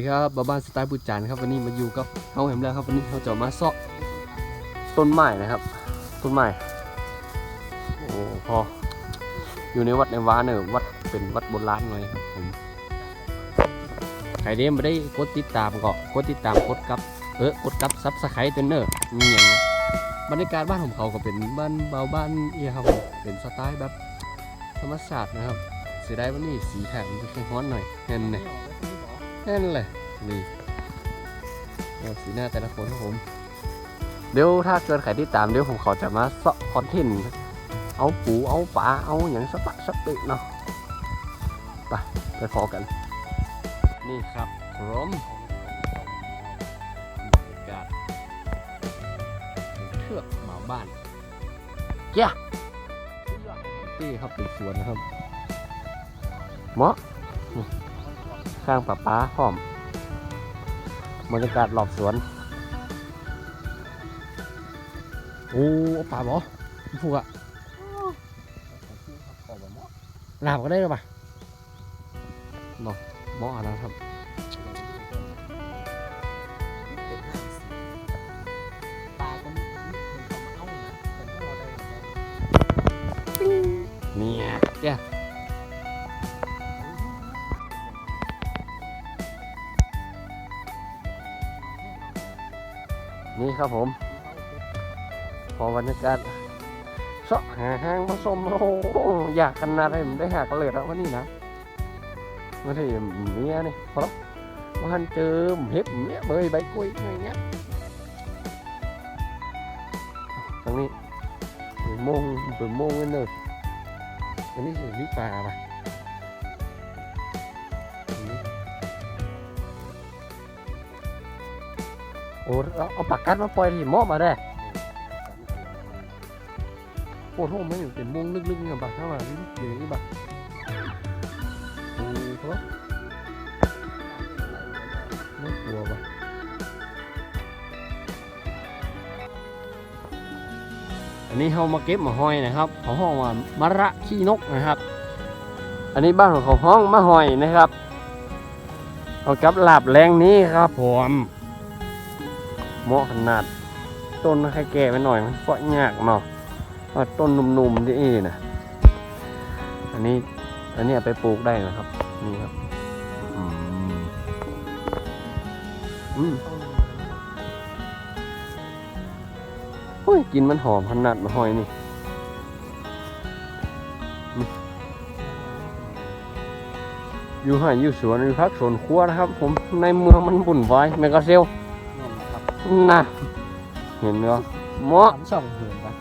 ดีครับบ้าบ้านสไตล์บุญจันทร์ครับวันนี้มาอยู่กับเฮาแหมแล้วครับวันนี้เราจะมาเซาะต้นไม้นะครับต้นไม้โอ้พออยู่ในวัดในวาเนี่ยวัดเป็นวัดโบราณหน่อยครับผมใครเด้ไม่ได้กดติดตามก็กดติดตามกดกับเออกดกับซับสไครต์เตนเนอร์มีอย่างนะบรรยากาศบ้านของเขาก็เป็นบ้านเบาบ้านเอียครับผมเป็นสไตล์แบบธรรมชาตินะครับเสียดายวันนี้สีแถมจะแค่ฮ้อนหน่อยเห็นไหม นั่นแหละนี่เดี๋ยวสีหน้าแต่ละคนครับผม เดี๋ยวถ้าเกิดใครที่ตามเดี๋ยวผมขอจะมาเสาะคอนเทนต์เอาปูเอาปลาเอาอย่างสะปะสะปิเนาะไปไปพอกัน นี่ครับพร้อมบรรยากาศเทือกหมาบ้านเจ้าตี้ครับเป็นสวนนะครับเหมาะ ข้างป่าป้าพร้อมบรรยากาศรอบสวนโอ้เอาป่าบอผูกอะลาบก็ได้หรือเปล่าเนาะหมออะไรครับปลาก็มีคนเขามาเอานะแต่พวกเราได้เนี่ย นี่ครับผมพอบรรยากาศเสาะหาห้างผสมโอ้อยากขนาดให้ผมได้หากเลยแล้ววันนี้นะม่ได้เมียนี่เพราะวันเจอเห็บเมียเบยใบกล้วยอะไรเงี้ยตรงนี้เป็นโมงเป็นโมงกันเลยอันนี้คือวิปลาปะ อ้เอาปากกัดมาปล่อยที่หมอมาได้โอ้โหไม่เห็นเป็นม่วงลึกๆเนี่ยบักเข้ามาอย่างนี้บักโอ้โหน่กลัวบักอันนี้เขามาเก็บมาห้อยนะครับเขาห้องว่ามะระขี้นกนะครับ อันนี้บ้านของเขาห้องมะหอยนะครับ เอากับหลาบแรงนี้ครับผม เหมาะขนาด ต้นใครแก่ไปหน่อยมันเปาะยากเนาะว่าต้นหนุ่มๆที่นี่นะอันนี้อันนี้ไปปลูกได้นะครับ นี่ครับอืมอืมโอ้ยกินมันหอมขนาดมาหอยนี่อืมอยู่ห่างอยู่สวนอยู่พักสวนครัวนะครับ ผมในเมืองมันบุ่นวายแมกกาเซล นั่นนะครับนะเห็นเนาะเหมาะสามสองเหินปะ